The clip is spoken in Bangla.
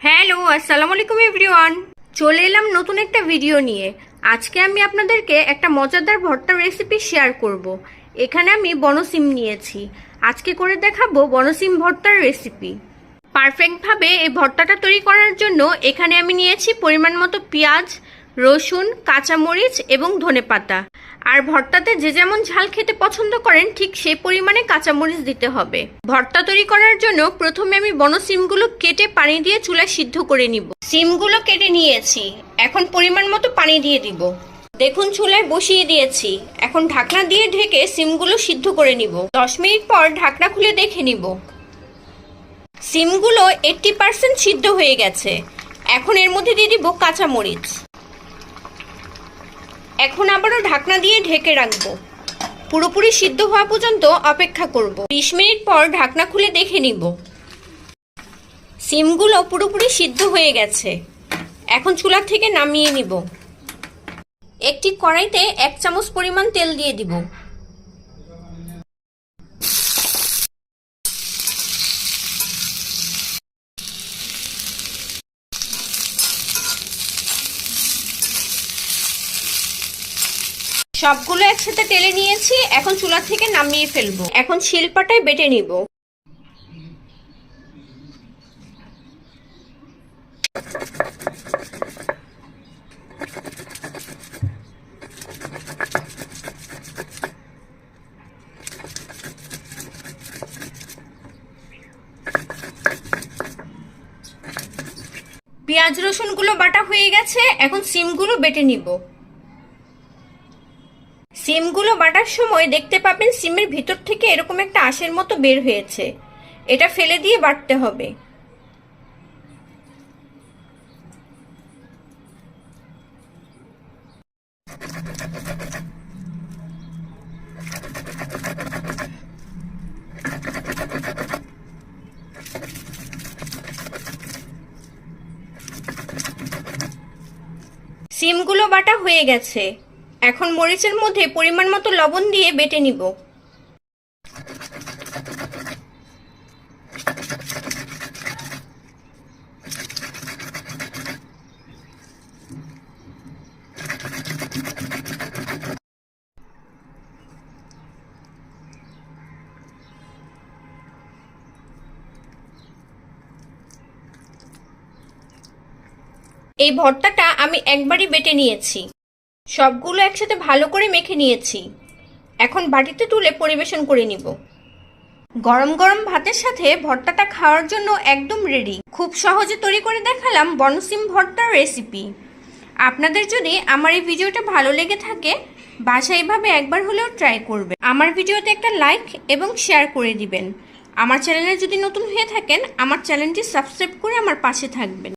হ্যালো আসসালামু আলাইকুম এভরিওয়ান। চলে এলাম নতুন একটা ভিডিও নিয়ে। আজকে আমি আপনাদেরকে একটা মজাদার ভর্তার রেসিপি শেয়ার করব। এখানে আমি বনসিম নিয়েছি। আজকে করে দেখাবো বনসিম ভর্তার রেসিপি পারফেক্টভাবে এই ভর্তাটা তৈরি করার জন্য এখানে আমি নিয়েছি পরিমাণ মতো পেঁয়াজ রসুন, কাঁচামরিচ এবং ধনেপাতা। আর ভর্তাতে যে যেমন ঝাল খেতে পছন্দ করেন, ঠিক সেই পরিমাণে কাঁচামরিচ দিতে হবে। ভর্তা তৈরি করার জন্য প্রথমে আমি বন সিমগুলো কেটে পানি দিয়ে চুলায় সিদ্ধ করে নিব। সিমগুলো কেটে নিয়েছি। এখন পরিমাণ মতো পানি দিয়ে দিব। দেখুন, চুলায় বসিয়ে দিয়েছি। এখন ঢাকনা দিয়ে ঢেকে সিমগুলো সিদ্ধ করে নিব। দশ মিনিট পর ঢাকনা খুলে দেখে নিব। সিমগুলো এইটটি পার্সেন্ট সিদ্ধ হয়ে গেছে। এখন এর মধ্যে দিয়ে দিব কাঁচামরিচ। এখন আবারও ঢাকনা দিয়ে ঢেকে রাখব। পুরোপুরি সিদ্ধ হওয়া পর্যন্ত অপেক্ষা করব। বিশ মিনিট পর ঢাকনা খুলে দেখে নিব। সিমগুলো পুরোপুরি সিদ্ধ হয়ে গেছে। এখন চুলার থেকে নামিয়ে নিব। একটি কড়াইতে এক চামচ পরিমাণ তেল দিয়ে দিব। সবগুলো একসাথে টেলে নিয়েছি, এখন চুলা থেকে নামিয়ে ফেলব। এখন শিলপাটায় বেটে নিব। পেঁয়াজ রসুনগুলো বাটা হয়ে গেছে, এখন সিমগুলো বেটে নিব। সিমগুলো বাটার সময় দেখতে পাবেন সিমের ভিতর থেকে এরকম একটা আঁশের মতো বের হয়েছে। এটা ফেলে দিয়ে বাটতে হবে। সিমগুলো বাটা হয়ে গেছে। এখন মরিচের মধ্যে পরিমাণ মতো লবণ দিয়ে বেটে নিব। এই ভর্তাটা আমি একবারই বেটে নিয়েছি। সবগুলো একসাথে ভালো করে মেখে নিয়েছি। এখন বাটিতে তুলে পরিবেশন করে নিব। গরম গরম ভাতের সাথে ভর্তাটা খাওয়ার জন্য একদম রেডি খুব সহজে তৈরি করে দেখালাম বনসিম ভর্তার রেসিপি আপনাদের যদি আমার এই ভিডিওটা ভালো লেগে থাকে বাসায় এভাবে একবার হলেও ট্রাই করবে আমার ভিডিওতে একটা লাইক এবং শেয়ার করে দিবেন। আমার চ্যানেলে যদি নতুন হয়ে থাকেন, আমার চ্যানেলটি সাবস্ক্রাইব করে আমার পাশে থাকবেন।